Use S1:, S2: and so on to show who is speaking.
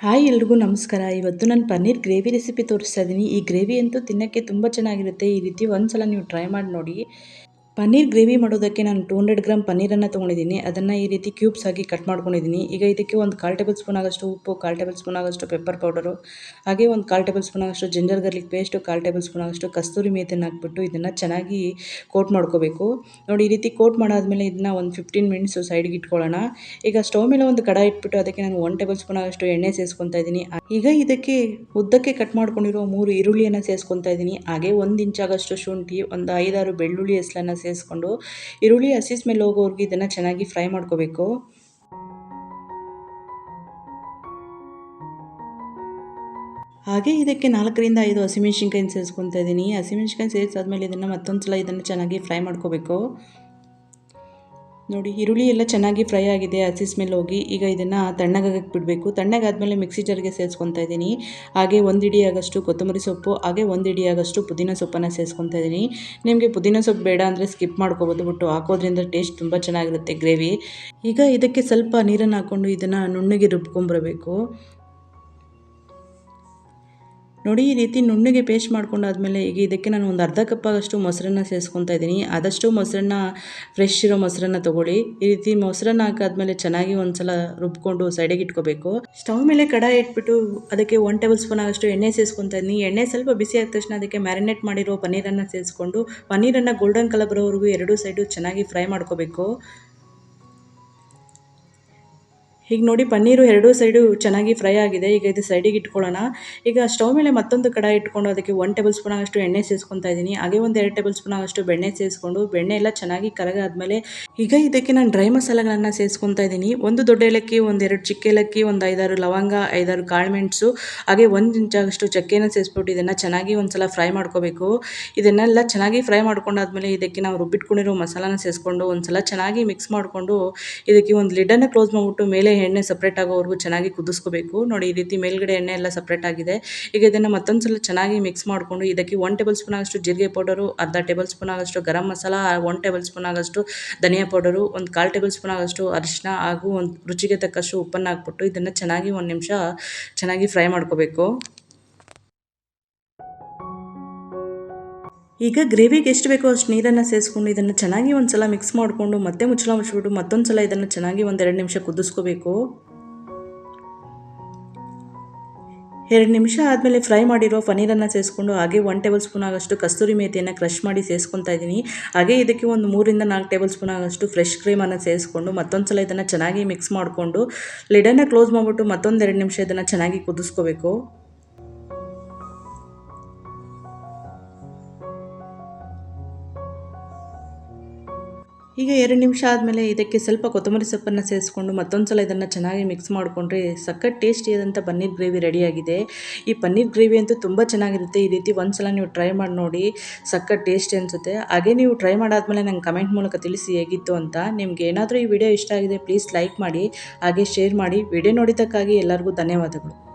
S1: Hi ಎಲ್ರಿಗೂ ನಮಸ್ಕಾರ. ಇವತ್ತು ನಾನು ಪನ್ನೀರ್ ಗ್ರೇವಿ ರೆಸಿಪಿ ತೋರಿಸ್ತಾ ಇದ್ದೀನಿ ಈ ಗ್ರೇವಿ ಅಂತೂ ತಿನ್ನೋಕ್ಕೆ ತುಂಬ ಚೆನ್ನಾಗಿರುತ್ತೆ. ಈ ರೀತಿ ಒಂದು ಸಲ ನೀವು ಟ್ರೈ ಮಾಡಿ ನೋಡಿ. ಪನ್ನೀರ್ ಗ್ರೇವಿ ಮಾಡೋದಕ್ಕೆ ನಾನು ಟೂ ಹಂಡ್ರೆಡ್ ಗ್ರಾಮ್ ಪನ್ನೀರನ್ನು ತೊಗೊಂಡಿದ್ದೀನಿ. ಅದನ್ನು ಈ ರೀತಿ ಕ್ಯೂಬ್ಸ್ ಆಗಿ ಕಟ್ ಮಾಡ್ಕೊಂಡಿದ್ದೀನಿ. ಈಗ ಇದಕ್ಕೆ ಒಂದು ಕಾಲು ಟೇಬಲ್ ಸ್ಪೂನ್ ಆಗೋಷ್ಟು ಉಪ್ಪು, ಕಾಲು ಟೇಬಲ್ ಸ್ಪೂನ್ ಆಗೋಷ್ಟು ಪೆಪ್ಪರ್ ಪೌಡರು ಹಾಗೆ ಒಂದು ಕಾಲು ಟೇಬಲ್ ಸ್ಪೂನ್ ಆಗೋಷ್ಟು ಜಿಂಜರ್ ಗರ್ಲಿಕ್ ಪೇಸ್ಟು ಕಾಲು ಟೇಬಲ್ ಸ್ಪೂನ್ ಆಗೋಷ್ಟು ಕಸ್ತೂರಿ ಮೇಥಿನ ಹಾಕ್ಬಿಟ್ಟು ಇದನ್ನು ಚೆನ್ನಾಗಿ ಕೋಟ್ ಮಾಡ್ಕೋಬೇಕು. ನೋಡಿ, ಈ ರೀತಿ ಕೋಟ್ ಮಾಡಾದ್ಮೇಲೆ ಇದನ್ನ ಒಂದು ಫಿಫ್ಟೀನ್ ಮಿನಿಟ್ಸು ಸೈಡ್ಗೆ ಇಟ್ಕೊಳ್ಳೋಣ. ಈಗ ಸ್ಟವ್ ಮೇಲೆ ಒಂದು ಕಡ ಇಟ್ಬಿಟ್ಟು ಅದಕ್ಕೆ ನಾನು ಒನ್ ಟೇಬಲ್ ಸ್ಪೂನ್ ಆಗೋಷ್ಟು ಎಣ್ಣೆ ಸೇರಿಸ್ಕೊತಾ ಇದ್ದೀನಿ. ಈಗ ಇದಕ್ಕೆ ಉದ್ದಕ್ಕೆ ಕಟ್ ಮಾಡ್ಕೊಂಡಿರೋ ಮೂರು ಈರುಳ್ಳಿಯನ್ನು ಸೇರಿಸ್ಕೊತಾ ಇದ್ದೀನಿ. ಹಾಗೆ ಒಂದು ಇಂಚಾಗಷ್ಟು ಶುಂಠಿ, ಒಂದು ಐದಾರು ಬೆಳ್ಳುಳ್ಳಿ ಹೆಸಲನ್ನು ಸೇರಿಸ್ಕೊಂಡು ಈರುಳ್ಳಿ, ಹಸಿಸ್ ಮೇಲೆ ಹೋಗೋವರೆಗೂ ಇದನ್ನು ಚೆನ್ನಾಗಿ ಫ್ರೈ ಮಾಡ್ಕೋಬೇಕು. ಹಾಗೆ ಇದಕ್ಕೆ ನಾಲ್ಕರಿಂದ ಐದು ಹಸಿಮೆಣ್ಸಿನ್ಕಾಯಿನ ಸೇರಿಸ್ಕೊತಾ ಇದ್ದೀನಿ. ಹಸಿಮೆಣ್ಸಿನ್ಕಾಯಿ ಸೇರಿಸಾದ್ಮೇಲೆ ಇದನ್ನು ಮತ್ತೊಂದು ಸಲ ಇದನ್ನು ಚೆನ್ನಾಗಿ ಫ್ರೈ ಮಾಡ್ಕೋಬೇಕು. ನೋಡಿ, ಈರುಳ್ಳಿ ಎಲ್ಲ ಚೆನ್ನಾಗಿ ಫ್ರೈ ಆಗಿದೆ ಹಸಿ ಸ್ಮೆಲ್ ಹೋಗಿ. ಈಗ ಇದನ್ನು ತಣ್ಣಗಾಗಕ್ಕೆ ಬಿಡಬೇಕು. ತಣ್ಣಗಾದಮೇಲೆ ಮಿಕ್ಸಿ ಜಾರಿಗೆ ಸೇರಿಸ್ಕೊತಾ ಇದ್ದೀನಿ ಹಾಗೆ ಒಂದು ಇಡಿಯಾಗಷ್ಟು ಕೊತ್ತಂಬರಿ ಸೊಪ್ಪು, ಹಾಗೆ ಒಂದು ಇಡಿಯಾಗಷ್ಟು ಪುದೀನ ಸೊಪ್ಪನ್ನು ಸೇರಿಸ್ಕೊತಾ ಇದ್ದೀನಿ ನಿಮಗೆ ಪುದೀನ ಸೊಪ್ಪು ಬೇಡ ಅಂದರೆ ಸ್ಕಿಪ್ ಮಾಡ್ಕೋಬೋದು ಬಿಟ್ಟು ಹಾಕೋದ್ರಿಂದ ಟೇಸ್ಟ್ ತುಂಬ ಚೆನ್ನಾಗಿರುತ್ತೆ ಗ್ರೇವಿ. ಈಗ ಇದಕ್ಕೆ ಸ್ವಲ್ಪ ನೀರನ್ನು ಹಾಕ್ಕೊಂಡು ಇದನ್ನು ನುಣ್ಣಗೆ ರುಬ್ಕೊಂಬರಬೇಕು. ನೋಡಿ, ಈ ರೀತಿ ನುಣ್ಣಗೆ ಪೇಸ್ಟ್ ಮಾಡ್ಕೊಂಡಾದ್ಮೇಲೆ ಈಗ ಇದಕ್ಕೆ ನಾನು ಒಂದು ಅರ್ಧ ಕಪ್ಪಾಗಷ್ಟು ಮೊಸರನ್ನ ಸೇರಿಸ್ಕೊತಾ ಇದ್ದೀನಿ. ಆದಷ್ಟು ಮೊಸರನ್ನ ಫ್ರೆಶ್ ಇರೋ ಮೊಸರನ್ನ ತೊಗೊಳ್ಳಿ. ಈ ರೀತಿ ಮೊಸರನ್ನ ಹಾಕಾದ್ಮೇಲೆ ಚೆನ್ನಾಗಿ ಒಂದ್ಸಲ ರುಬ್ಕೊಂಡು ಸೈಡಿಗೆ ಇಟ್ಕೋಬೇಕು. ಸ್ಟವ್ ಮೇಲೆ ಕಡಾಯಿ ಇಟ್ಬಿಟ್ಟು ಅದಕ್ಕೆ ಒನ್ ಟೇಬಲ್ ಸ್ಪೂನ್ ಆಗಷ್ಟು ಎಣ್ಣೆ ಸೇರಿಸ್ಕೊತಾ ಇದ್ದೀನಿ. ಎಣ್ಣೆ ಸ್ವಲ್ಪ ಬಿಸಿ ಆದ ತಕ್ಷಣ ಅದಕ್ಕೆ ಮ್ಯಾರಿನೇಟ್ ಮಾಡಿರೋ ಪನ್ನೀರನ್ನು ಸೇರಿಸ್ಕೊಂಡು, ಪನ್ನೀರನ್ನು ಗೋಲ್ಡನ್ ಕಲರ್ ಬರೋವರೆಗೂ ಎರಡೂ ಸೈಡು ಚೆನ್ನಾಗಿ ಫ್ರೈ ಮಾಡ್ಕೋಬೇಕು. ಈಗ ನೋಡಿ ಪನ್ನೀರು ಎರಡೂ ಸೈಡು ಚೆನ್ನಾಗಿ ಫ್ರೈ ಆಗಿದೆ. ಈಗ ಇದು ಸೈಡಿಗೆ ಇಟ್ಕೊಳ್ಳೋಣ. ಈಗ ಸ್ಟವ್ ಮೇಲೆ ಮತ್ತೊಂದು ಕಡಾಯಿ ಇಟ್ಕೊಂಡು ಅದಕ್ಕೆ ಒನ್ ಟೇಬಲ್ ಸ್ಪೂನ್ ಆಗಷ್ಟು ಎಣ್ಣೆ ಸೇರಿಸ್ಕೊತಾ ಇದ್ದೀನಿ. ಹಾಗೆ ಒಂದು ಎರಡು ಟೇಬಲ್ ಸ್ಪೂನ್ ಆಗಷ್ಟು ಬೆಣ್ಣೆ ಸೇರಿಸ್ಕೊಂಡು ಬೆಣ್ಣೆ ಎಲ್ಲ ಚೆನ್ನಾಗಿ ಕರಗಾದ್ಮೇಲೆ ಈಗ ಇದಕ್ಕೆ ನಾನು ಡ್ರೈ ಮಸಾಲೆಗಳನ್ನು ಸೇರಿಸ್ಕೊತಾ ಇದ್ದೀನಿ. ಒಂದು ದೊಡ್ಡ ಏಲಕ್ಕಿ ಒಂದೆರಡು ಚಿಕ್ಕ ಏಲಕ್ಕಿ, ಒಂದು ಐದಾರು ಲವಂಗ, ಐದಾರು ಕಾಳುಮೆಣಸು ಹಾಗೆ ಒಂದು ಇಂಚಾಗಷ್ಟು ಚಕ್ಕೆನ ಸೇರಿಸ್ಬಿಟ್ಟು ಇದನ್ನು ಚೆನ್ನಾಗಿ ಒಂದ್ಸಲ ಫ್ರೈ ಮಾಡ್ಕೋಬೇಕು. ಇದನ್ನೆಲ್ಲ ಚೆನ್ನಾಗಿ ಫ್ರೈ ಮಾಡ್ಕೊಂಡಾದ್ಮೇಲೆ ಇದಕ್ಕೆ ನಾವು ರುಬ್ಬಿಟ್ಕೊಂಡಿರೋ ಮಸಾಲಾನ ಸೇರಿಸ್ಕೊಂಡು ಒಂದ್ಸಲ ಚೆನ್ನಾಗಿ ಮಿಕ್ಸ್ ಮಾಡಿಕೊಂಡು ಇದಕ್ಕೆ ಒಂದು ಲಿಡನ್ನು ಕ್ಲೋಸ್ ಮಾಡಿಬಿಟ್ಟು ಮೇಲೆ ಎಣ್ಣೆ ಸಪ್ರೇಟ್ ಆಗೋವರೆಗೂ ಚೆನ್ನಾಗಿ ಕುದಿಸ್ಕೋಬೇಕು. ನೋಡಿ, ಈ ರೀತಿ ಮೇಲ್ಗಡೆ ಎಣ್ಣೆ ಎಲ್ಲ ಸಪ್ರೇಟ್ ಆಗಿದೆ. ಈಗ ಇದನ್ನು ಮತ್ತೊಂದು ಸಲ ಚೆನ್ನಾಗಿ ಮಿಕ್ಸ್ ಮಾಡಿಕೊಂಡು ಇದಕ್ಕೆ ಒನ್ ಟೇಬಲ್ ಸ್ಪೂನ್ ಆಗಷ್ಟು ಜೀರಿಗೆ ಪೌಡರು ಅರ್ಧ ಟೇಬಲ್ ಸ್ಪೂನ್ ಆಗಷ್ಟು garam masala one tablespoon ಆಗಷ್ಟು ಧನಿಯಾ ಪೌಡರು ಒಂದು ಕಾಲು ಟೇಬಲ್ ಸ್ಪೂನ್ ಆಗಷ್ಟು ಅರಿಶಿನ ಹಾಗೂ ಒಂದು ರುಚಿಗೆ ತಕ್ಕಷ್ಟು ಉಪ್ಪನ್ನು ಹಾಕ್ಬಿಟ್ಟು ಇದನ್ನು ಚೆನ್ನಾಗಿ ಒಂದು ನಿಮಿಷ ಚೆನ್ನಾಗಿ ಫ್ರೈ ಮಾಡ್ಕೋಬೇಕು. ಈಗ ಗ್ರೇವಿಗೆ ಎಷ್ಟು ಬೇಕೋ ಅಷ್ಟು ನೀರನ್ನು ಸೇರಿಸ್ಕೊಂಡು ಇದನ್ನು ಚೆನ್ನಾಗಿ ಒಂದು ಸಲ ಮಿಕ್ಸ್ ಮಾಡಿಕೊಂಡು ಮತ್ತೆ ಮುಚ್ಚಳ ಮುಚ್ಚಿಬಿಟ್ಟು ಮತ್ತೊಂದು ಸಲ ಇದನ್ನು ಚೆನ್ನಾಗಿ ಒಂದೆರಡು ನಿಮಿಷ ಕುದಿಸ್ಕೋಬೇಕು. ಎರಡು ನಿಮಿಷ ಆದಮೇಲೆ ಫ್ರೈ ಮಾಡಿರೋ ಪನೀರನ್ನು ಸೇರಿಸ್ಕೊಂಡು ಹಾಗೆ ಒನ್ ಟೇಬಲ್ ಸ್ಪೂನ್ ಆಗಷ್ಟು ಕಸ್ತೂರಿ ಮೇಥಿಯನ್ನು ಕ್ರಷ್ ಮಾಡಿ ಸೇರಿಸ್ಕೊತಾ ಇದ್ದೀನಿ. ಹಾಗೆ ಇದಕ್ಕೆ ಒಂದು ಮೂರಿಂದ ನಾಲ್ಕು ಟೇಬಲ್ ಸ್ಪೂನ್ ಆಗೋಷ್ಟು ಫ್ರೆಶ್ ಕ್ರೀಮನ್ನು ಸೇರಿಸ್ಕೊಂಡು ಮತ್ತೊಂದು ಸಲ ಇದನ್ನು ಚೆನ್ನಾಗಿ ಮಿಕ್ಸ್ ಮಾಡಿಕೊಂಡು ಲಿಡನ್ನು ಕ್ಲೋಸ್ ಮಾಡಿಬಿಟ್ಟು ಮತ್ತೊಂದು ಎರಡು ನಿಮಿಷ ಇದನ್ನು ಚೆನ್ನಾಗಿ ಕುದಿಸ್ಕೋಬೇಕು. ಈಗ ಎರಡು ನಿಮಿಷ ಆದಮೇಲೆ ಇದಕ್ಕೆ ಸ್ವಲ್ಪ ಕೊತ್ತಂಬರಿ ಸೊಪ್ಪನ್ನು ಸೇರಿಸ್ಕೊಂಡು ಮತ್ತೊಂದು ಸಲ ಇದನ್ನು ಚೆನ್ನಾಗಿ ಮಿಕ್ಸ್ ಮಾಡಿಕೊಂಡ್ರೆ ಸಖತ್ ಟೇಸ್ಟಿಯಾದಂಥ ಪನ್ನೀರ್ ಗ್ರೇವಿ ರೆಡಿಯಾಗಿದೆ ಈ ಪನ್ನೀರ್ ಗ್ರೇವಿ ಅಂತೂ ತುಂಬ ಚೆನ್ನಾಗಿರುತ್ತೆ. ಈ ರೀತಿ ಒಂದು ಸಲ ನೀವು ಟ್ರೈ ಮಾಡಿ ನೋಡಿ ಸಖತ್ ಟೇಸ್ಟಿ ಅನಿಸುತ್ತೆ. ಹಾಗೆ ನೀವು ಟ್ರೈ ಮಾಡಾದ್ಮೇಲೆ ನಂಗೆ ಕಮೆಂಟ್ ಮೂಲಕ ತಿಳಿಸಿ ಹೇಗಿತ್ತು ಅಂತ. ನಿಮ್ಗೆ ಏನಾದರೂ ಈ ವಿಡಿಯೋ ಇಷ್ಟ ಆಗಿದೆ ಪ್ಲೀಸ್ ಲೈಕ್ ಮಾಡಿ, ಹಾಗೆ ಶೇರ್ ಮಾಡಿ. ವಿಡಿಯೋ ನೋಡಿದ್ದಕ್ಕಾಗಿ ಎಲ್ಲರಿಗೂ ಧನ್ಯವಾದಗಳು.